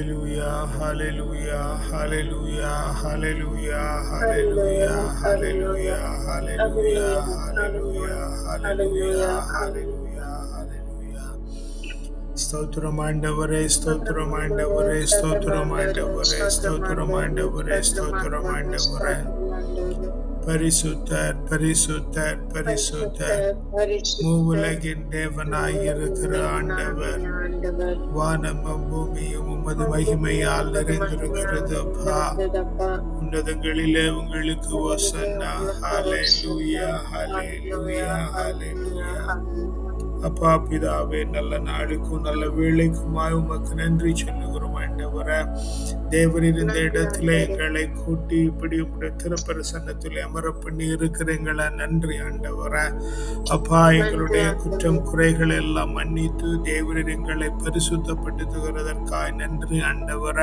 Hallelujah, hallelujah, hallelujah, hallelujah, hallelujah, hallelujah, hallelujah, hallelujah, hallelujah, hallelujah. ಸ್ತೋತ್ರಮಾಂಡವರೇ ಸ್ತೋತ್ರಮಾಂಡವರೇ ಸ್ತೋತ್ರಮಾಂಡವರೇ ಸ್ತೋತ್ರಮಾಂಡವರೇ ಸ್ತೋತ್ರಮಾಂಡವರೇ பரிசுத்தர் பரிசுத்தர் பரிசுத்தர். மூவுலகின் தேவனாய் இருக்கிற ஆண்டவர். வானமும் பூமியும் உமது மகிமையால் நிறைந்திருக்கிறது அப்பா உன்னதங்களிலே உங்களுக்கு ஓசன்னா. ஹalleluya ஹalleluya ஹalleluya. அப்பா பிதாவே நல்ல நாளுக்கும் நல்ல வேலைக்குமாய் உமக்கு நன்றி சொல்லுகிறோம். ஆண்டவரே தேவர் இருந்த இடத்துல எங்களை கூட்டி இப்படி உங்களுடைய திருப்பரசன்னத்தில் அமர பண்ணி இருக்கிறீங்களா நன்றி ஆண்டவர. அப்பா எங்களுடைய குற்றம் குறைகள் எல்லாம் மன்னித்து தேவரின் எங்களை பரிசுத்தப்படுத்துகிறதற்காய் நன்றி ஆண்டவர.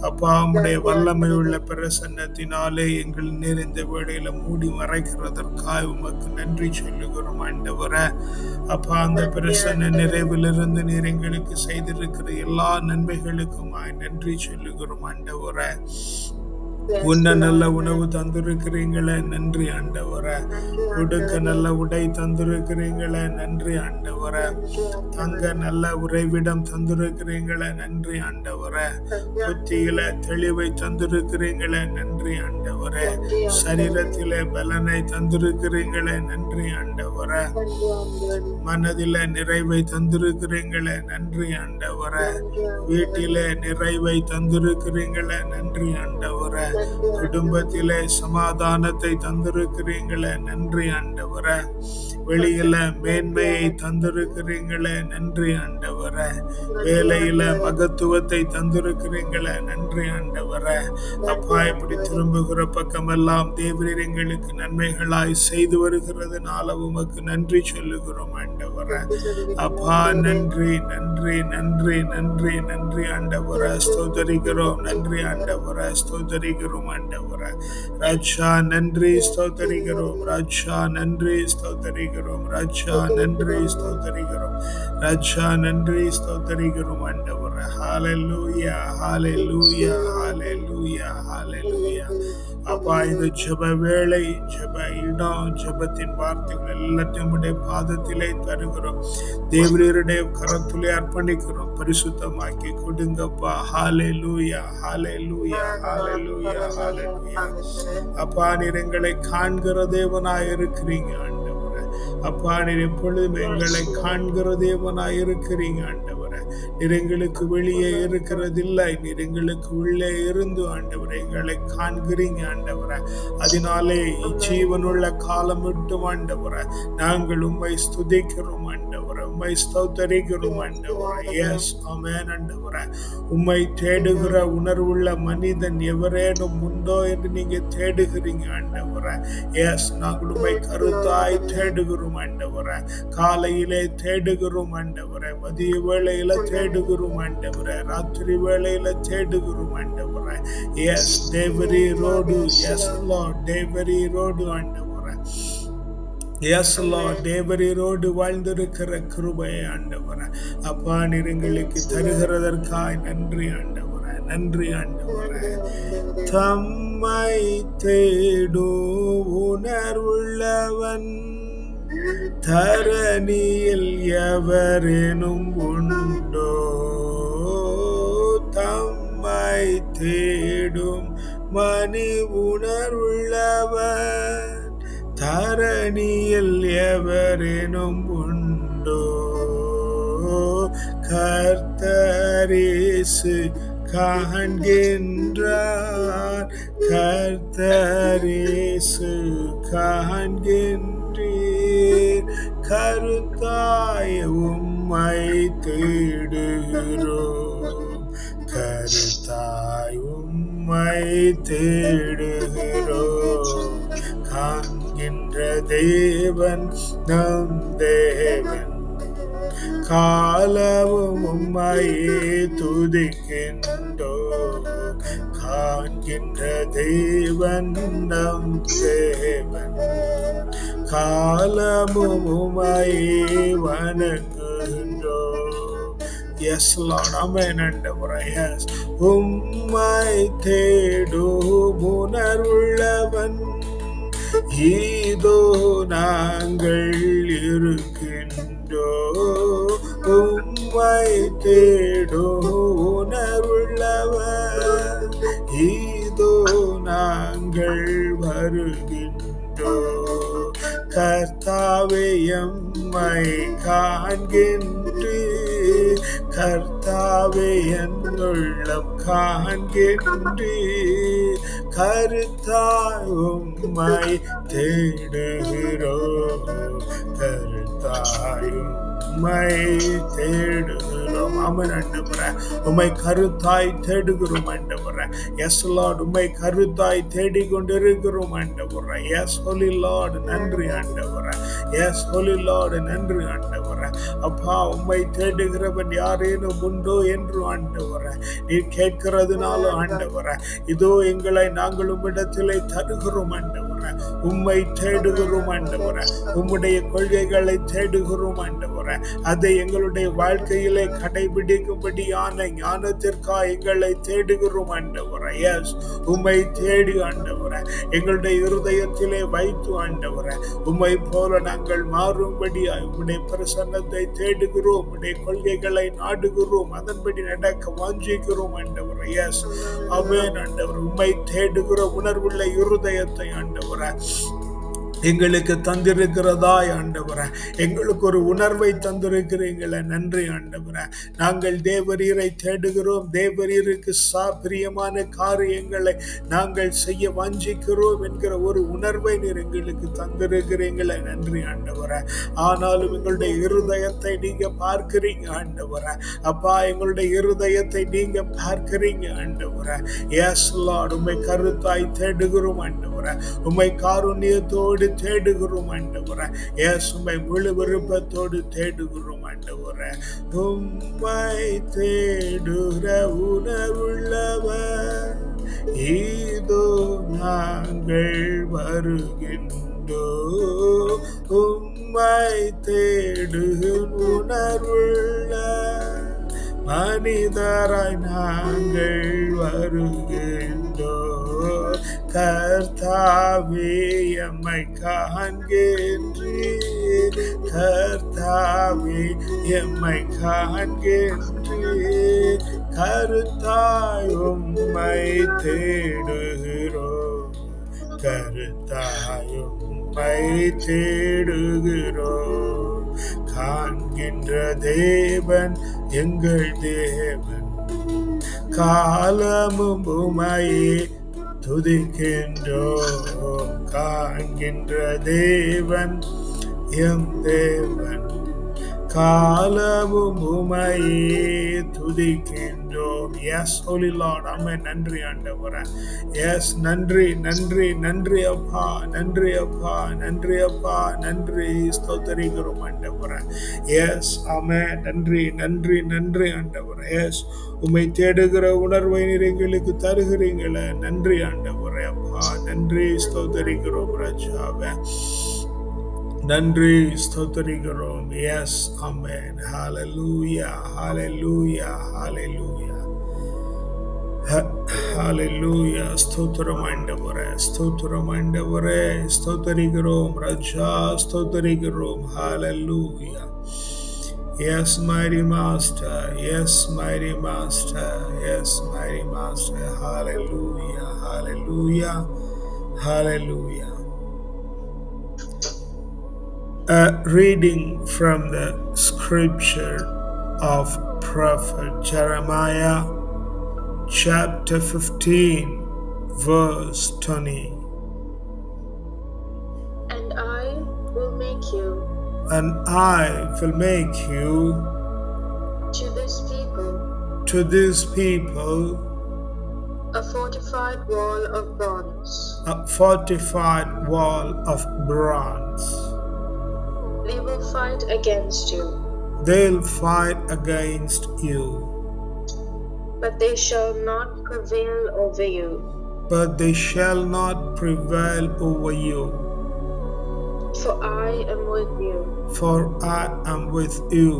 அப்பா உங்களுடைய வல்லமை உள்ள பிரசன்னத்தினாலே எங்கள் நீர் இந்த வேளையில மூடி மறைக்கிறதற்காய் உமக்கு நன்றி சொல்லுகிறோம் ஆண்டவரே. அப்பா அந்த பிரசன்ன நிறைவிலிருந்து நீர் எங்களுக்கு செய்திருக்கிற எல்லா நன்மைகளுக்கும் நன்மைகளுக்குமாய் நன்றி சொல்லுகிறோம் ஆண்டவரே. உன்ன நல்ல உணவு தந்திருக்கிறீங்களே நன்றி ஆண்டவர. உடுக்க நல்ல உடை தந்திருக்கிறீங்களே நன்றி ஆண்டவர. தங்க நல்ல உறைவிடம் தந்திருக்கிறீங்களே நன்றி ஆண்டவர. புத்தியில தெளிவை தந்திருக்கிறீங்களே நன்றி ஆண்டவரே. சரீரத்தில பலனை தந்திருக்கிறீங்களே நன்றி ஆண்டவர. மனதில நிறைவை தந்திருக்கிறீங்களே நன்றி ஆண்டவர. வீட்டிலே நிறைவை தந்திருக்கிறீங்களே நன்றி ஆண்டவர. குடும்பத்திலே சமாதானத்தை தந்திருக்கிறீங்களே நன்றி ஆண்டவர. வெளியில மேன்மையை தந்திருக்கிறீங்களே நன்றி ஆண்டவர. வேலையில மகத்துவத்தை தந்திருக்கிறீங்களே நன்றி ஆண்டவர. அப்பா இப்படி திரும்புகிற பக்கமெல்லாம் தேவரீர் எங்களுக்கு நன்மைகளாய் செய்து வருகிறதுனால உமக்கு நன்றி சொல்லுகிறோம் ஆண்டவரே. அப்பா நன்றி நன்றி நன்றி நன்றி நன்றி ஆண்டவர. ஸ்தோதரிக்கிறோம் நன்றி ஆண்டவரே. ஸ்தோத்தரிக்கிறோம் ஆண்டவரே. ராஜா நன்றி. ஸ்தோத்தரிக்கிறோம். ராஜா நன்றி. ஸ்தோத்தரிக்கிறோம். ராஜா நன்றி. ஸ்தோத்தரிக்கிறோம். ராஜா நன்றி. ஸ்தோத்தரிக்கிறோம் ஆண்டவரே. ஹalleluya ஹalleluya ஹalleluya ஹalleluya அப்பா இந்த ஜெப வேலை ஜெப இடம் ஜெபத்தின் வார்த்தைகள் எல்லாத்தையும் உடைய பாதத்திலே தருகிறோம். தேவரீருடைய கரத்திலே அர்ப்பணிக்கிறோம். பரிசுத்தமாக்கி கொடுங்கப்பா. ஹாலே லூயா ஹாலே லூயா ஹாலே லூயா ஹாலே லூயா அப்பா நீர் எங்களை காண்கிற தேவனாய் இருக்கிறீங்க ஆண்டவரே. அப்பா நீர் எப்பொழுதும் எங்களை காண்கிற தேவனாய் இருக்கிறீங்க ஆண்டவர். நீர் எங்களுக்கு வெளியே இருக்கிறதில்லை. நீர் எங்களுக்கு உள்ளே இருந்து ஆண்டவர் எங்களை காண்கிறீங்க ஆண்டவர. அதனாலே ஜீவனுள்ள காலம் விட்டு ஆண்டவரை. நாங்கள் உண்மை ஸ்துதிக்கிறோம் உம்மை ஸ்தௌத்தரிக்கிறோம் ஆண்டவரே எஸ் அமேன் ஆண்டவரே உம்மை தேடுகிற உணர்வுள்ள மனிதன் எவரேனும் உண்டோ என்று நீங்க தேடுகிறீங்க ஆண்டவரே எஸ் நாங்கள் உண்மை கருத்தாய் தேடுகிறோம் ஆண்டவரே காலையிலே தேடுகிறோம் ஆண்டவரே மதிய வேளையில தேடுகிறோம் ஆண்டவரே ராத்திரி வேளையில தேடுகிறோம் ஆண்டவரே எஸ் தேவரி ரோடு எஸ் லோ தேவரி ரோடு ஆண்டவரே எஸ் தேவரீரோடு வாழ்ந்திருக்கிற கிருபையை ஆண்டவர. அப்பா நீங்களுக்கு தருகிறதற்காய் நன்றி ஆண்டவர நன்றி ஆண்டவர. தம்மை தேடோ உணர்வுள்ளவன். தரணியில் எவரேனும் உண்டோ. தம்மை தேடும் மணி உணர்வுள்ளவன். தரணியில் எவரேனும் உண்டோ? கர்த்தரிசு காண்கின்றார். கர்த்தரிசு காண்கின்றீர். கருத்தாய உம்மை தேடுகிறோம். கருத்தாய் உம்மை தேடு தேவன் நம் தேவன். காலவும் உம்மையே துதிக்கின்றோ. காண்கின்ற தேவன் நம் தேவன். காலமும் உமையே வணங்குகின்றோ. எஸ் லார்ட் அமேன் ஆண்டவரே எஸ் உம்மை தேடும் உணர்வுள்ளவன். இதோ நாங்கள் இருக்கின்றோ உம்மை தேடோ உணர்வுள்ளவர் இதோ நாங்கள் வருகின்றோ கர்த்தாவே எம்மை காண்கின்று. கர்த்தாவே என் உள்ளம் காண்கின்று உம்மை தேடுகிறோம். கருத்தாயும் உம்மை தேடுகிறோம். அவன் ஆண்டவரே உம்மை கருத்தாய் தேடுகிறோம் ஆண்டவரே எஸ் லார்ட் உம்மை கருத்தாய் தேடிக் கொண்டிருக்கிறோம் ஆண்டவரே எஸ் ஹோலி லார்ட் நன்றி ஆண்டவரே எஸ் ஹோலி லார்ட் நன்றி ஆண்டவரே. அப்பா உம்மை தேடுகிறவன் யாரேனும் உண்டோ என்று ஆண்டவரே. நீ கேட்கிறதுனால ஆண்டவரே. இதோ எங்களை நாங்கள் உம்மிடத்திலே தருகிறோம் ஆண்டவரே. உம்மை தேடுகிறோம் ஆண்டவரே. உம்முடைய கொள்கைகளை தேடுகிறோம் ஆண்டவரே. அதை எங்களுடைய வாழ்க்கையிலே கடைபிடிக்கும்படியான ஞானத்திற்காக எங்களை தேடுகிறோம் ஆண்டவரே. எஸ் உம்மை தேடி ஆண்டவரே. எங்களுடைய இருதயத்திலே வைத்து ஆண்டவரே. உம்மை போல நாங்கள் மாறும்படி உம்முடைய பிரசன்னத்தை தேடுகிறோம். உம்முடைய கொள்கைகளை நாடுகிறோம். அதன்படி நடக்க வாஞ்சிக்கிறோம் ஆண்டவரை. எஸ் அமேன் ஆண்டவர். உம்மை தேடுகிற உணர்வுள்ள இருதயத்தை ஆண்டவரே. எங்களுக்கு தந்திருக்கிறதா ஆண்டவர? எங்களுக்கு ஒரு உணர்வை தந்திருக்கிறீங்களே நன்றி ஆண்டவர. நாங்கள் தேவரீரை தேடுகிறோம் தேவரீருக்கு சா பிரியமான காரியங்களை நாங்கள் செய்ய வாஞ்சிக்கிறோம் என்கிற ஒரு உணர்வை நீர் எங்களுக்கு தந்திருக்கிறீங்களே நன்றி ஆண்டவர. ஆனாலும் எங்களுடைய இருதயத்தை நீங்க பார்க்கிறீங்க ஆண்டவர. அப்பா எங்களுடைய இருதயத்தை நீங்க பார்க்கிறீங்க ஆண்டவர. எஸ் உண்மை கருத்தாய் தேடுகிறோம் ஆண்டவர. உண்மை காருண்யத்தோடு தேடுகிறோம் ஆண்டவர. எஸ் உண்மை முழு விருப்பத்தோடு தேடுகிறோம் ஆண்டவர. உம்மை தேடுகிற உணவுள்ளவர் இதோ நாங்கள் வருகின்றோ உம்மை தேடுகிற உணர்வுள்ள மனிதராய் நாங்கள் வருகின்றோ கர்த்தாவே எம்மை காண்கின்றே கர்த்தாவே எம்மை காண்கின்றே கருத்தாய் உம்மை தேடுகிறோம். கருத்தாய் உம்மை தேடுகிறோம். காண்கின்ற தேவன் எங்கள் தேவன். காலமும் உமையே துதிக்கின்றோ காண்கின்ற தேவன் எம் தேவன். காலமும் உமையே துதிக்கின்ற எஸ் ஹோலி லார்ட் அம்மே நன்றி ஆண்டவரே. எஸ் நன்றி நன்றி நன்றி அப்பா நன்றி அப்பா நன்றி அப்பா நன்றி. ஸ்தோத்தரிக்கிறோம் ஆண்டவரே. எஸ் ஆமே நன்றி நன்றி நன்றி ஆண்டவரே. எஸ் உம்மை தேடுகிற உணர்வை நிறைங்களுக்கு தருகிறீங்களே நன்றி ஆண்டவரே அப்பா. நன்றி ஸ்தோத்தரிக்கிறோம் ராஜாவே. நன்றி ஸ்தோத்தரிக்கிறோம். எஸ் அமேன் ஹாலலூயா ஹாலலூயா ஹாலலூயா ஹalleluya ஸ்தோத்திரம் ஆண்டவரே ஸ்தோத்திரம் ஆண்டவரே ஸ்தோத்தரிக்கிறோம் ராஜா ஸ்தோத்தரிக்கிறோம் ஹalleluya Yes, mighty master. Yes, mighty master. Yes, mighty master. Hallelujah. Hallelujah. Hallelujah. A reading from the scripture of Prophet Jeremiah, chapter 15, verse 20. And I will make you And I will make you to this people to these people a fortified wall of bronze. a fortified wall of bronze. They will fight against you, They'll fight against you, but they shall not prevail over you. but they shall not prevail over you. For I am with you, For I am with you,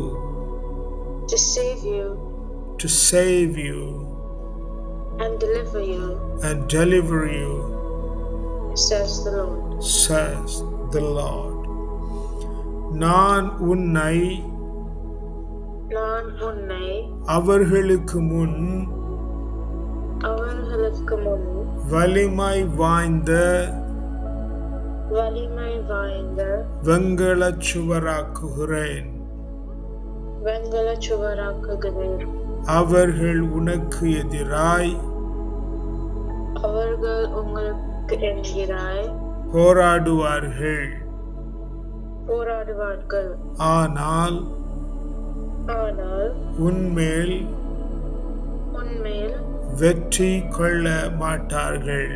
to save you to save you and deliver you, and deliver you, says the Lord. says the Lord. நான் உன்னை நான் உன்னை அவர்களுக்கு முன் அவர்களுக்கு முன் வலிமை வாய்ந்த வலிமை வாய்ந்த வெண்கலச் சுவராக்குகிறேன் வெண்கல சுவராக்குகிறேன் அவர்கள் உனக்கு எதிராய் அவர்கள் உங்களுக்கு என்கிறாய் போராடுவார்கள். போராடுவார்கள். ஆனால் ஆனால் உன்மேல் உன்மேல் வெற்றி கொள்ள மாட்டார்கள்.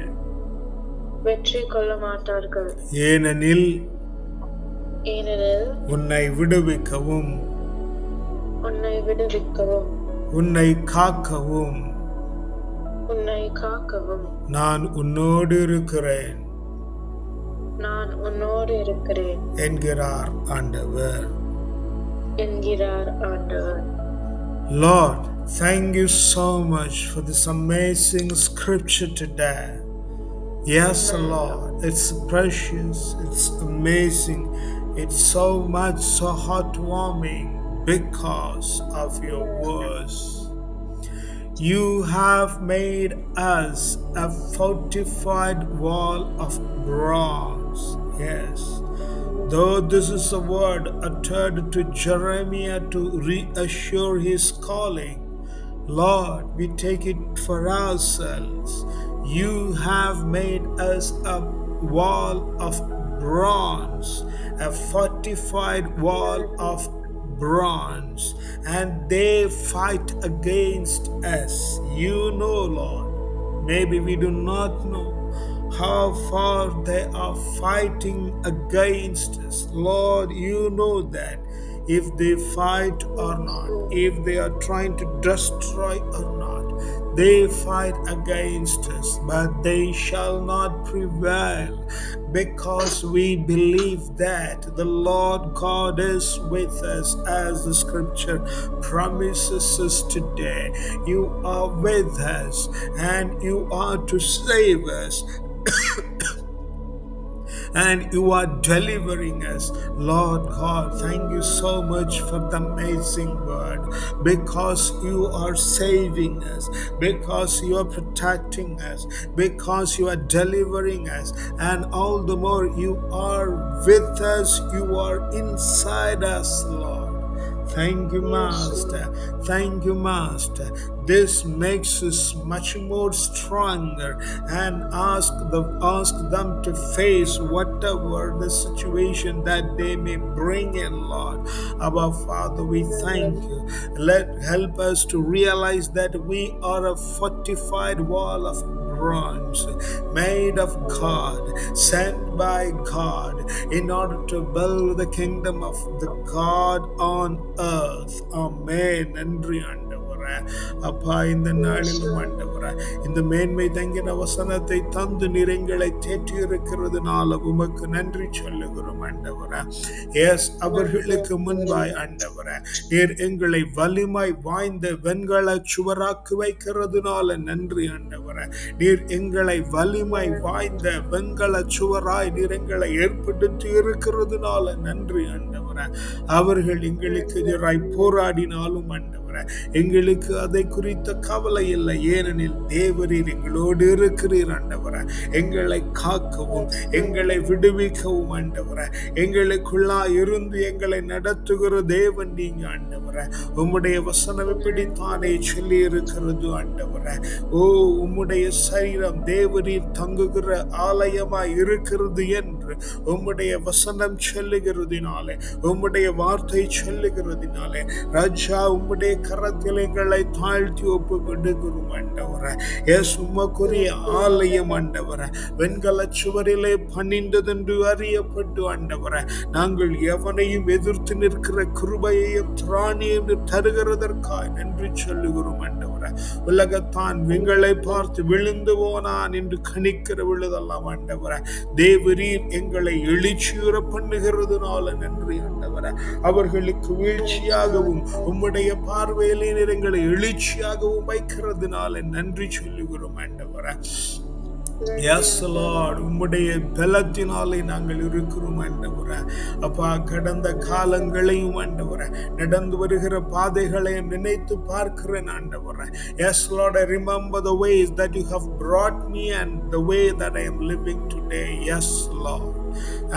வெற்றி கொள்ள மாட்டார்கள். ஏனெனில் ஏனெனில் உன்னை விடுவிக்கவும் உன்னை விடுவிக்கவும் உன்னை காக்கவும். உன்னை காக்கவும். நான் உன்னோடு இருக்கிறேன் நான் உன்னோடு இருக்கிறேன். என்கிறார் ஆண்டவர். என்கிறார் ஆண்டவர் Lord, thank you so much for this amazing scripture today. Yes, Lord, it's precious, it's amazing, it's so much so heartwarming because of your words. You have made us a fortified wall of bronze. Yes. Though this is a word uttered to Jeremiah to reassure his calling, Lord, we take it for ourselves. You have made us a wall of bronze, a fortified wall of bronze, and they fight against us. You know, Lord. Maybe we do not know how far they are fighting against us. Lord, you know that. If they fight or not, if they are trying to destroy or not, they fight against us, but they shall not prevail because we believe that the Lord God is with us as the scripture promises us today. You are with us and you are to save us. And you are delivering us. Lord God, thank you so much for the amazing word. Because you are saving us, because you are protecting us, because you are delivering us, and all the more you are with us, you are inside us, Lord. Thank you, Master. Thank you, Master. This makes us much more stronger and ask the ask them to face whatever the situation that they may bring in, Lord. Our Father, we thank you. Let help us to realize that we are a fortified wall of bronze, made of God, sent by God, in order to build the kingdom of the God on earth. Amen. Andrian. ஆண்டவரே. அப்பா இந்த நாளிலும் ஆண்டவரே இந்த மேன்மை தங்கின வசனத்தை தந்து நிறைங்களை தேற்றி இருக்கிறதுனால உமக்கு நன்றி சொல்லுகிறோம் ஆண்டவரே. எஸ் அவர்களுக்கு முன்பாய் ஆண்டவரே நீர் எங்களை வலிமை வாய்ந்த வெண்கல சுவராக்கு வைக்கிறதுனால நன்றி ஆண்டவரே. நீர் எங்களை வலிமை வாய்ந்த வெண்கல சுவராய் நீர் எங்களை ஏற்படுத்தி இருக்கிறதுனால நன்றி ஆண்டவரே. அவர்கள் எங்களுக்கு எதிராய் போராடினாலும் ஆண்டவர் எங்களுக்கு அதை குறித்த கவலை இல்லை. ஏனெனில் தேவரீர் எங்களோடு இருக்கிறீர் ஆண்டவரே. எங்களை காக்கவும் எங்களை விடுவிக்கவும் ஆண்டவரே. எங்களுக்குள்ளா இருந்து எங்களை நடத்துகிற தேவன் நீங்க ஆண்டவரே. உம்முடைய வசனம் இப்படித்தானே சொல்லி இருக்கிறது ஆண்டவரே. ஓ உம்முடைய சரீரம் தேவரீர் தங்குகிற ஆலயமாய் இருக்கிறது என்று உம்முடைய வசனம் சொல்லுகிறதுனாலே உம்முடைய வார்த்தை சொல்லுகிறதுனாலே ராஜா உம்முடைய கரத்தில் எங்களை தாழ்த்தி ஒப்பு கொடுக்கிறோம் ஆண்டவர எஸ் உமக்குரிய ஆலயம் ஆண்டவர. வெண்கல சுவரிலே பணிந்ததென்று அறியப்பட்டு ஆண்டவர. நாங்கள் எவனையும் எதிர்த்து நிற்கிற கிருபையையும் திராணியையும் தருகிறதற்காய் நன்றி சொல்லுகிறோம் ஆண்டவர உலகத்தான் எங்களை பார்த்து விழுந்து போனான் என்று கணிக்கிற விழுதெல்லாம் ஆண்டவர. தேவரீர் எங்களை எழுச்சியுற பண்ணுகிறதுனால நன்றி ஆண்டவர. அவர்களுக்கு வீழ்ச்சியாகவும் உம்முடைய பார்வையிலே எங்களை எழுச்சியாகவும் வைக்கிறதுனால நன்றி சொல்லுகிறோம் ஆண்டவர. உம்முடைய பலத்தினாலே நாங்கள் இருக்கிறோம் ஆண்டவரே. அப்பா கடந்த காலங்களையும் ஆண்டவரே நடந்து வருகிற பாதைகளையும் நினைத்து பார்க்கிறேன் ஆண்டவரே. Yes Lord I remember the ways that you have brought me and the way that I am living today yes Lord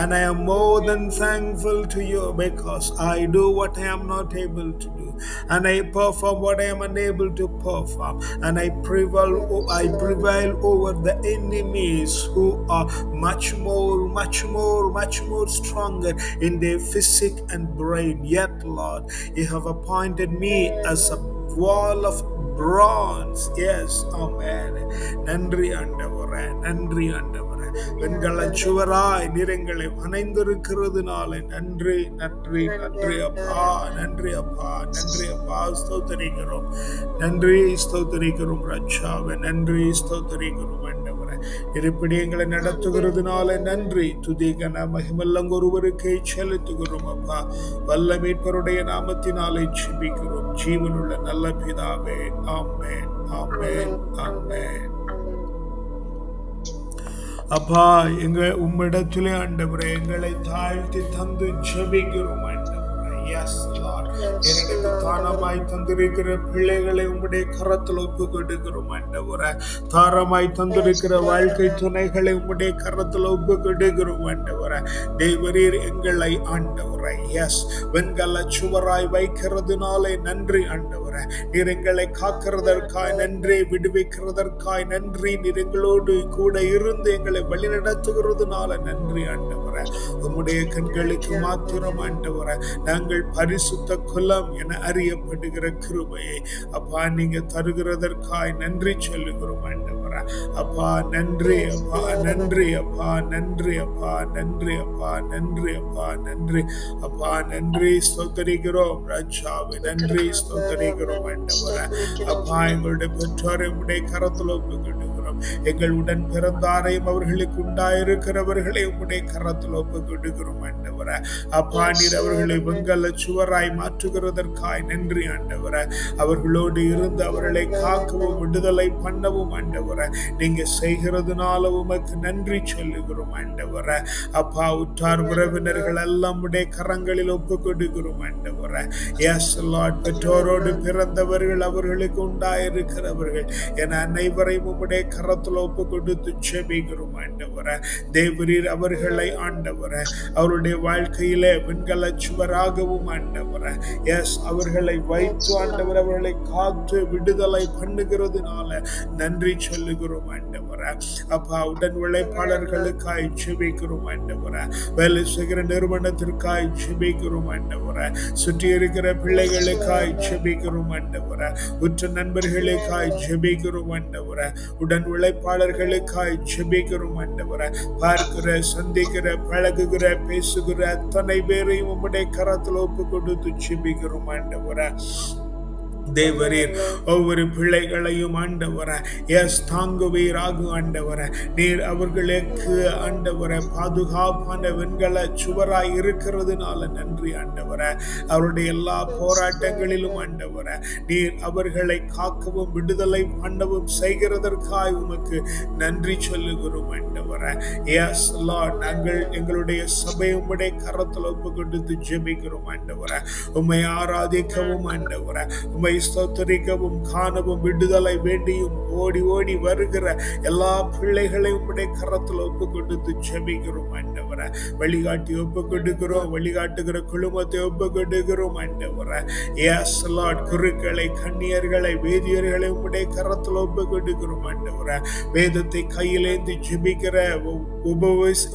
and I am more than thankful to you because I do what I am not able to do. and I perform what I am unable to perform and I prevail I prevail over the enemies who are much more much more much more stronger in their physique and brain yet Lord you have appointed me as a wall of bronze yes amen நன்றி ஆண்டவரே நன்றி ஆண்டவரே வெண்கல சுவராய் நிறங்களை வனைந்திருக்கிறதுனால நன்றி நன்றி நன்றி அப்பா நன்றி அப்பா நன்றி அப்பா. ஸ்தோத்தரிக்கிறோம். நன்றி ஸ்தோத்தரிக்கிறோம் ரட்சாவை. நன்றி ஸ்தோத்தரிக்கிறோம் ஆண்டவரே. இருப்படி எங்களை நடத்துகிறதுனால நன்றி. துதிகன மகிமல்லங்க ஒருவருக்கே செலுத்துகிறோம் அப்பா. வல்ல மீட்பருடைய நாமத்தினாலே ஜெபிக்கிறோம். ஜீவனுள்ள நல்ல பிதாவே. ஆமென் ஆமென் ஆமென். அப்பா எங்க உம்மிடத்திலே ஆண்டவரே எங்களை தாழ்த்தி தந்து ஜெபிக்கிறோம் எனக்கு தானமாய் தந்திருக்கிற பிள்ளைகளை உம்முடைய கரத்தில் ஒப்பு கொடுக்கிறோம் ஆண்டவரே. தாரமாய் தந்திருக்கிற வாழ்க்கை துணைகளை உம்முடைய கரத்தில் ஒப்பு கொடுக்கிறோம் ஆண்டவரே. தேவரீர் எங்களை ஆண்டவரே. எஸ் வெண்கல சுவராய் வைக்கிறதுனாலே நன்றி ஆண்டவரே. நீர் எங்களை காக்கிறதற்காய் நன்றி விடுவிக்கிறதற்காய் நன்றி. நீர் எங்களோடு கூட இருந்து எங்களை வழிநடத்துகிறதுனால நன்றி ஆண்டவரே. உம்முடைய கண்களுக்கு மாத்திரம் ஆண்டவரே. நாங்கள் உங்கள் பரிசுத்த குலம் என அறியப்படுகிற கிருபையை. அப்பா நீங்க தருகிறதற்காய் நன்றி சொல்லுகிறோம் ஆண்டவரா. அப்பா நன்றி அப்பா நன்றி அப்பா நன்றி அப்பா நன்றி அப்பா நன்றி அப்பா நன்றி. அப்பா நன்றி ஸ்தோத்தரிக்கிறோம் ராஜாவை நன்றி ஸ்தோத்தரிக்கிறோம் ஆண்டவரா. அப்பா எங்களுடைய பெற்றோரை உடைய கரத்தில் ஒப்புக்கிடுகிறோம் எங்கள் உடன் பிறந்தாரையும் அவர்களுக்கு உண்டாயிருக்கிறவர்களை உடைய கரத்தில் ஒப்புக்கொடுக்கிறோம் ஆண்டவர. அப்பா நீர் அவர்களை வெங்கல சுவராய் மாற்றுகிறதற்காய் நன்றி ஆண்டவர. அவர்களோடு இருந்து அவர்களை காக்கவும் விடுதலை பண்ணவும் ஆண்டவர. நீங்க செய்கிறதுனால உமக்கு நன்றி சொல்லுகிறோம் ஆண்டவர. அப்பா உற்றார் உறவினர்கள் எல்லாம் உடைய கரங்களில் ஒப்புக்கொடுக்கிறோம் ஆண்டவர. எஸ் லார்ட் பெற்றோரோடு பிறந்தவர்கள் அவர்களுக்கு உண்டாயிருக்கிறவர்கள். என அனைவரையும் உம்முடைய கர கரத்தில் ஒப்பு கொடுத்து செபிக்கிறோம் ஆண்டவர. தேவரீர் அவர்களை ஆண்டவர. அவருடைய வாழ்க்கையிலே வெண்கல சுவராகவும் ஆண்டவர. எஸ் அவர்களை வைத்து ஆண்டவர் அவர்களை காத்து விடுதலை பண்ணுகிறதுனால நன்றி சொல்லுகிறோம் ஆண்டவர. அப்பா உடன் உழைப்பாளர்களுக்காய் செபிக்கிறோம் ஆண்டவர. வேலை செய்கிற நிறுவனத்திற்காய் செபிக்கிறோம் ஆண்டவர. சுற்றி இருக்கிற பிள்ளைகளுக்காய் செபிக்கிறோம் ஆண்டவர. உற்ற நண்பர்களுக்காய் செபிக்கிறோம் ஆண்டவர. உடன் உழைப்பாளர்களுக்காய் ஜெபிக்கிறோம் ஆண்டவரை. பார்க்கிற சந்திக்கிற பழகுகிற பேசுகிற அத்தனை பேரையும் உம்முடைய கரத்தில் ஒப்பு கொடுத்து ஜெபிக்கிறோம் ஆண்டவரை. தேவரீர். ஒவ்வொரு பிள்ளைகளையும் ஆண்டவர எஸ் தாங்குவீராக ஆண்டவர. நீர் அவர்களுக்கு ஆண்டவர பாதுகாப்பான வெண்கல சுவராய் இருக்கிறதுனால நன்றி ஆண்டவர. அவருடைய எல்லா போராட்டங்களிலும் ஆண்டவர நீர் அவர்களை காக்கவும் விடுதலை பண்ணவும் செய்கிறதற்காய் உமக்கு நன்றி சொல்லுகிறோம் ஆண்டவர. எஸ் லார்ட் நாங்கள் எங்களுடைய சபை உம்முடைய கரத்தில் ஒப்பு கொடுத்து ஜெபிக்கிறோம் ஆண்டவர. உம்மை ஆராதிக்கவும் ஆண்டவர. உம்மை ஸ்தோத்தரிக்கவும் காணவும் விடுதலை வேண்டியும் ஓடி ஓடி வருகிற எல்லா பிள்ளைகளையும் உடைய கரத்தில் ஒப்பு கொடுத்து செபிக்கிறோம் ஆண்டவரை. வழிகாட்டி ஒப்பு கொடுக்கிறோம் வழிகாட்டுகிற குழுமத்தை ஒப்பு கொடுக்கிறோம் ஆண்டவரை. எஸ் லார்ட் குருக்களை கண்ணியர்களை வேதியர்களை உடைய கரத்தில் ஒப்பு கொடுக்கிறோம் ஆண்டவரை. வேதத்தை கையிலேந்து ஜெபிக்கிற உபவஸ்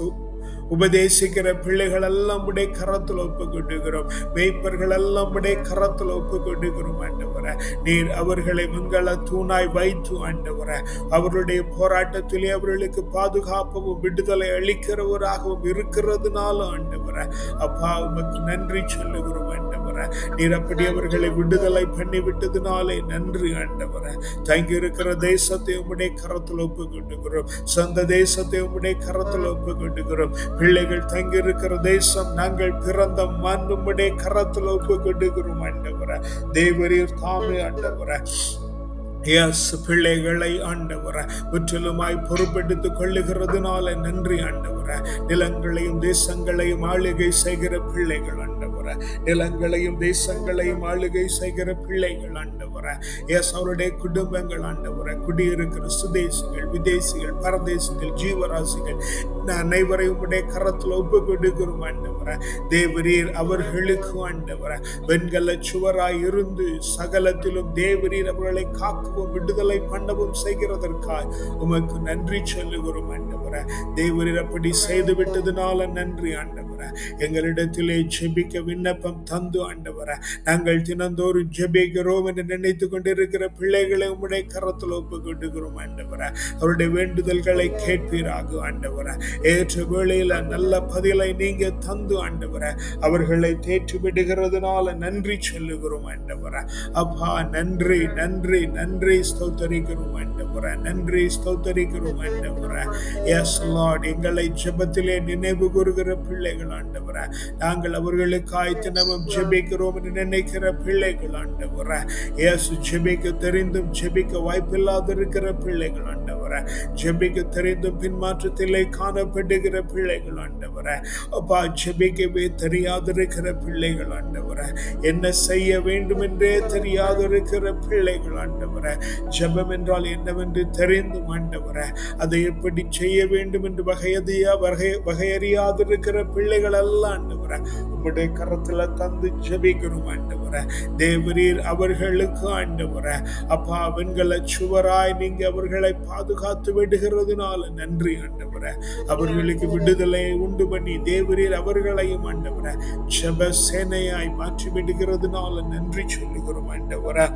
உபதேசிக்கிற பிள்ளைகள் எல்லாம் உடைய கரத்தில் ஒப்பு கொண்டுகிறோம் எல்லாம் உடைய கரத்தில் ஒப்பு கொண்டுகிறோம் ஆண்டவர. நீர் அவர்களை முன்கள தூணாய் வைத்து ஆண்டவர. அவர்களுடைய போராட்டத்திலே அவர்களுக்கு பாதுகாப்பவும் விடுதலை அளிக்கிறவராகவும் இருக்கிறதுனாலும் ஆண்டவர. அப்பா உமக்கு நன்றி சொல்லுகிறோம் ஆண்டவர. நீர் அப்படி அவர்களை விடுதலை பண்ணி விட்டதுனாலே நன்றி ஆண்டவர. தங்கி இருக்கிற தேசத்தை உம்முடைய கரத்தில் ஒப்பு கொண்டுகிறோம் சொந்த தேசத்தை உம்முடைய கரத்தில் ஒப்பு கொண்டுகிறோம் பிள்ளைகள் தங்கி இருக்கிற தேசம் நாங்கள் பிறந்த மண் உம்முடைய கரத்தில் ஒப்பு கொண்டுகிறோம் ஆண்டவர. தேவரீர் தாமே ஆண்டவர. எஸ் பிள்ளைகளை ஆண்டவர முற்றிலுமாய் பொறுப்பெடுத்துக் கொள்ளுகிறதுனால நன்றி ஆண்டவர. நிலங்களையும் தேசங்களையும் ஆளுகை செய்கிற பிள்ளைகள் ஆண்டவர. நிலங்களையும் தேசங்களையும் ஆளுகை செய்கிற பிள்ளைகள் ஆண்டவர. எஸ் அவருடைய குடும்பங்கள் ஆண்டவர. குடியிருக்கிற சுதேசிகள் விதேசிகள் பரதேசிகள் ஜீவராசிகள் அனைவரையும் உடைய கரத்தில் ஒப்பு கொடுக்கிறோம் ஆண்டவர. தேவரீர் அவர்களுக்கு ஆண்டவர. வெண்கல சுவராய் இருந்து சகலத்திலும் தேவரீர் அவர்களை காக்கவும் விடுதலை பண்ணவும் செய்கிறதற்காய் உமக்கு நன்றி சொல்லுகிறோம் ஆண்டவர. தேவரீர் அப்படி செய்து விட்டதுனால நன்றி ஆண்டவர். எங்களிடத்திலே ஜெபிக்க விண்ணப்பம் தந்து ஆண்டவர. நாங்கள் தினந்தோறும் ஜெபிக்கிறோம் என்று நினைத்து கொண்டிருக்கிற பிள்ளைகளை உம்முடைய கரத்தில் ஒப்பு கொண்டுகிறோம் ஆண்டவர. அவருடைய வேண்டுதல்களை கேட்பீராக ஆண்டவர. ஏற்ற வேளையில நல்ல பதிலை நீங்க தந்து ஆண்டவர. அவர்களை தேற்றி விடுகிறதுனால நன்றி சொல்லுகிறோம் ஆண்டவர. அப்பா நன்றி நன்றி நன்றி ஸ்தோத்தரிக்கிறோம் ஆண்டவர. நன்றி ஸ்தோத்தரிக்கிறோம் ஆண்டவர. எஸ் லார்ட் எங்களை ஜெபத்திலே நினைவு கூறுகிற பிள்ளைகள் ஆண்டவர. நாங்கள் அவர்களுக்காய் தினமும் ஜெபிக்கிறோம் என்று நினைக்கிற பிள்ளைகள் ஆண்டவர. இயேசு ஜெபிக்க தெரிந்தும் ஜெபிக்க வாய்ப்பில்லாத இருக்கிற பிள்ளைகள் ஆண்டவர். ஜெபிக்க தெரிந்தும் பின்மாற்றத்திலே காணப்படுகிற பிள்ளைகள் ஆண்டவர. அப்பா ஜெபிக்கவே தெரியாதிருக்கிற பிள்ளைகள் ஆண்டவர. என்ன செய்ய வேண்டும் என்றே தெரியாதிருக்கிற பிள்ளைகள் ஆண்டவர. ஜெபம் என்றால் என்னவென்று தெரிந்தும் ஆண்டவர. அதை எப்படி செய்ய வேண்டும் என்று வகையதியா வகை வகையறியாதிருக்கிற பிள்ளைகள் அல்ல ஆண்டவர். உம்முடைய கரத்துல தந்து ஜெபிக்கிறோம் ஆண்டவர. தேவரீர் அவர்களுக்கு ஆண்டவர. அப்பா அவன்களை சுவராய் நீங்க அவர்களை பாதுகாத்து விடுகிறதுனால நன்றி ஆண்டவர. அவர்களுக்கு விடுதலை உண்டு பண்ணி தேவரீர் அவர்களையும் ஆண்டவர ஜப சேனையாய் மாற்றி விடுகிறதுனால நன்றி சொல்லுகிறோம் ஆண்டவர.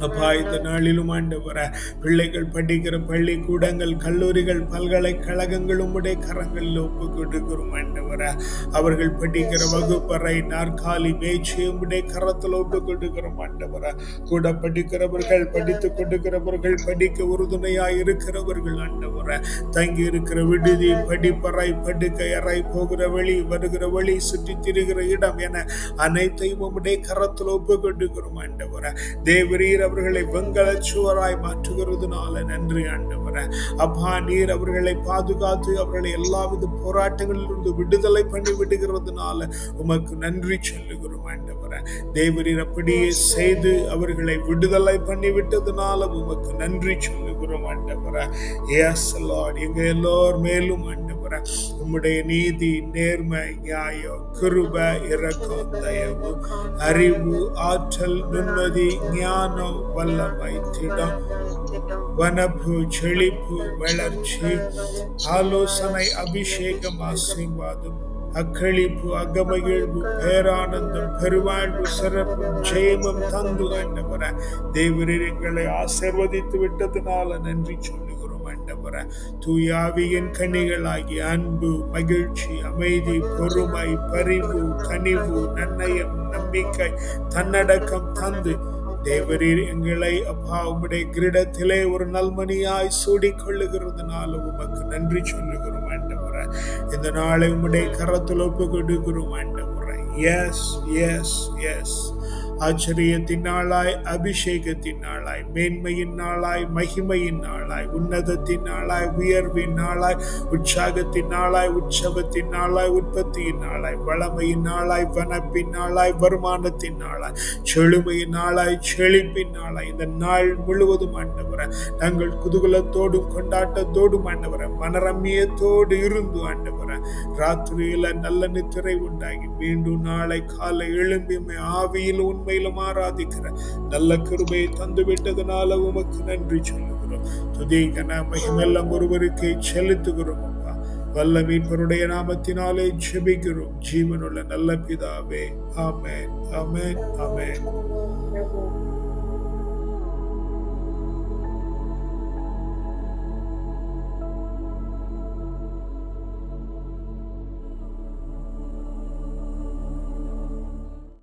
அப்பா இந்த நாளிலும் ஆண்டவர பிள்ளைகள் படிக்கிற பள்ளிக்கூடங்கள் கல்லூரிகள் பல்கலைக்கழகங்கள் உடைய கரங்களில் ஒப்பு கொடுக்கிறோம் ஆண்டவர. அவர்கள் படிக்கிற வகுப்பறை நாற்காலி மேய்ச்சி உடைய கரத்தில் ஒப்பு கொடுக்கிறோம் ஆண்டவர. கூட படிக்கிறவர்கள் படித்துக் கொடுக்கிறவர்கள் படிக்க உறுதுணையாய் இருக்கிறவர்கள் ஆண்டவர. தங்கி இருக்கிற விடுதி படிப்பறை படுக்கை அறை போகிற வழி வருகிற வழி சுற்றி திரிகிற இடம் என அனைத்தையும் உடைய கரத்தில் ஒப்பு கொடுக்கிறோம் ஆண்டவர. தேவரீர அவர்களை வெங்கல சுவராய் மாற்றுகிறதுனால நன்றி ஆண்டவர. அப்பா நீர் அவர்களை பாதுகாத்து அவர்களை எல்லாவித போராட்டங்களிலிருந்து விடுதலை பண்ணி விடுகிறதுனால உமக்கு நன்றி சொல்லுகிறோம் ஆண்டவர. தேவரீர் அப்படியே செய்து அவர்களை விடுதலை பண்ணி விட்டதுனால உமக்கு நன்றி சொல்லுகிறோம் ஆண்டவர. எஸ் லார்ட் எங்க எல்லோர் மேலும் ஆண்டவர. உம்முடைய நீதி நேர்மை நியாயம் கிருப இறக்கம் தயவு அறிவு ஆற்றல் நிம்மதி ஞானம் வல்லமை திடம் வனப்பு செழிப்பு வளர்ச்சி ஆலோசனை அபிஷேகம் ஆசீர்வாதம் அக்களிப்பு அகமகிழ்வு பேரானந்தம் பெருவாழ்வு சிறப்பு ஜெயமும் தந்து ஆண்டவர. தேவரீர் எங்களை ஆசிர்வதித்து விட்டதுனால நன்றி சொல்லுங்கள் ஆண்டவர. தூயாவியின் கனிகளாகி அன்பு மகிழ்ச்சி அமைதி பொறுமை பரிவு கனிவு நன்னயம் நம்பிக்கை தன்னடக்கம் தந்து தேவரீர் எங்களை அப்பா உம்முடைய கிரீடத்திலே ஒரு நல்மணியாய் சூடிக்கொள்ளுகிறதுனால உமக்கு நன்றி சொல்லுகிறோம் ஆண்டவர. இந்த நாளை உம்முடைய கரத்தில் ஒப்பு கொடுக்கிறோம் ஆண்டவர. எஸ் எஸ் எஸ் ஆச்சரியத்தின் நாளாய் அபிஷேகத்தின் நாளாய் மேன்மையின் நாளாய் மகிமையின் நாளாய் உன்னதத்தின் நாளாய் உயர்வின் நாளாய் உற்சாகத்தின் நாளாய் உற்சவத்தின் நாளாய் உற்பத்தியின் நாளாய் வளமையின் நாளாய் வனப்பின் நாளாய் வருமானத்தின் நாளாய் செழுமையின் நாளாய் செழிப்பின் நாளாய் இந்த நாள் முழுவதும் ஆண்டவர நாங்கள் குதூகலத்தோடும் கொண்டாட்டத்தோடும் ஆண்டவர மனரம்யத்தோடு இருந்து ஆண்டவர ராத்திரியில நல்ல நித்திரை உண்டாகி மீண்டும் நாளை காலை எழும்பிமை ஆவியில் உண்மை உண்மையிலும் ஆராதிக்கிற நல்ல கிருபையை தந்து விட்டதுனால உமக்கு நன்றி சொல்லுகிறோம். துதிகன மகிமெல்லாம் ஒருவருக்கே செலுத்துகிறோம் அப்பா. வல்ல மீட்பருடைய நாமத்தினாலே ஜெபிக்கிறோம். ஜீவனுள்ள நல்ல பிதாவே. ஆமேன். ஆமேன். ஆமேன்.